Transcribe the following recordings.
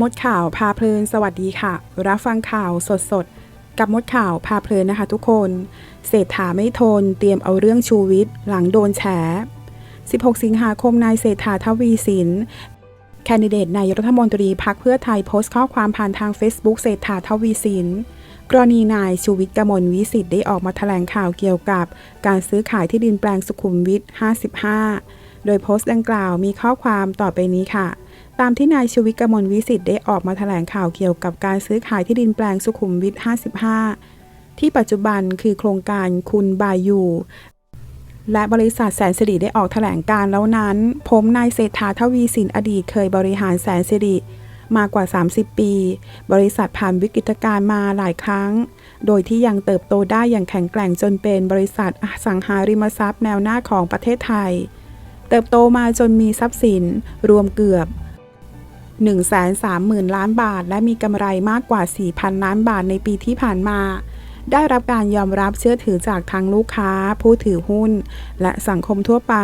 มดข่าวพาเพลินสวัสดีค่ะ รับฟังข่าวสดๆกับมดข่าวพาเพลินนะคะทุกคน เศรษฐาไม่ทน เตรียมเอาเรื่องชูวิทย์หลังโดนแฉ 16 สิงหาคมนายเศรษฐาทวีสินแคนดิเดตนายรัฐมนตรีพักเพื่อไทยโพสต์ข้อความผ่านทาง Facebook เศรษฐาทวีสินกรณีนายชูวิทย์กมลวิสิทธิ์ได้ออกมาแถลงข่าวเกี่ยวกับ การซื้อขายที่ดินแปลงสุขุมวิท 55 โดยโพสต์ดังกล่าวมีข้อความต่อไปนี้ค่ะ ตามที่นายชูวิทย์กมลวิสิทธิ์ได้ออกมาแถลงข่าวเกี่ยวกับการซื้อขายที่ดินแปลงสุขุมวิท 55 ที่ปัจจุบันคือโครงการคุณบายูและบริษัทแสนสิริได้ออกแถลงการแล้วนั้น ผมนายเศรษฐาทวีสินอดีตเคยบริหารแสนสิริมากว่า 30 ปี บริษัทผ่านวิกฤตการณ์มาหลายครั้ง โดยที่ยังเติบโตได้อย่างแข็งแกร่งจนเป็นบริษัทอสังหาริมทรัพย์แนวหน้าของประเทศไทย เติบโตมาจนมีทรัพย์สินรวมเกือบ 130,000 ล้านบาท และมีกำไรมากกว่า 4,000 ล้านบาทในปีที่ผ่านมา ได้รับการยอมรับเชื่อถือจากทางลูกค้า ผู้ถือหุ้น และสังคมทั่วไป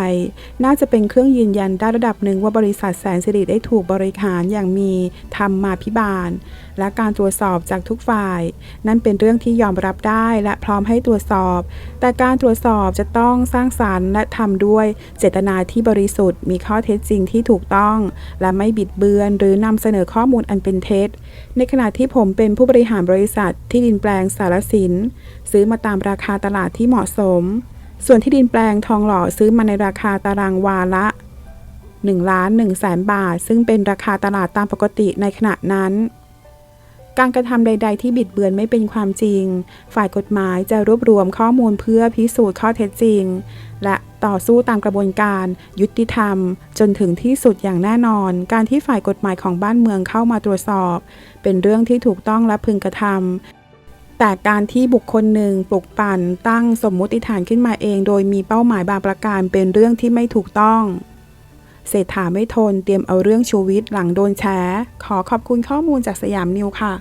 น่าจะเป็นเครื่องยืนยันได้ระดับหนึ่งว่าบริษัทแสนสิริได้ถูกบริหารอย่างมีธรรมาภิบาล และการตรวจสอบจากทุกฝ่าย นั่นเป็นเรื่องที่ยอมรับได้และพร้อมให้ตรวจสอบ แต่การตรวจสอบจะต้องสร้างสารรค์และทำด้วยเจตนาที่บริสุทธิ์ มีข้อเท็จจริงที่ถูกต้อง และไม่บิดเบือน หรือนำเสนอข้อมูลอันเป็นเท็จ ในขณะที่ผมเป็นผู้บริหารบริษัทที่ดินแปลงสารสินซื้อมาตามราคาตลาดที่เหมาะสม ส่วนที่ดินแปลงทองหล่อซื้อมาในราคาตารางวาละ1ล้าน1แสนบาท ซึ่งเป็นราคาตลาดตามปกติในขณะนั้น การกระทำใด ๆ ที่บิดเบือนไม่เป็นความจริง ฝ่ายกฎหมายจะรวบรวมข้อมูลเพื่อพิสูจน์ข้อเท็จจริง และต่อสู้ตามกระบวนการยุติธรรม จนถึงที่สุดอย่างแน่นอน การที่ฝ่ายกฎหมายของบ้านเมืองเข้ามาตรวจสอบ เป็นเรื่องที่ถูกต้องและพึงกระทำ แต่การที่บุคคลหนึ่งปลุกปั่นตั้งสมมุติฐานขึ้นมาเอง โดยมีเป้าหมายบางประการเป็นเรื่องที่ไม่ถูกต้องเศรษฐาไม่ทนเตรียมเอาเรื่องชูวิทย์หลังโดนแฉขอขอบคุณข้อมูลจากสยามนิวค่ะ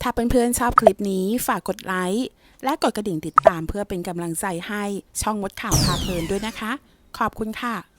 ถ้าเพื่อนๆชอบคลิปนี้ฝากกดไลค์และกดกระดิ่งติดตามเพื่อเป็นกำลังใจให้ช่องมดข่าวพาเพลินด้วยนะคะ ขอบคุณค่ะ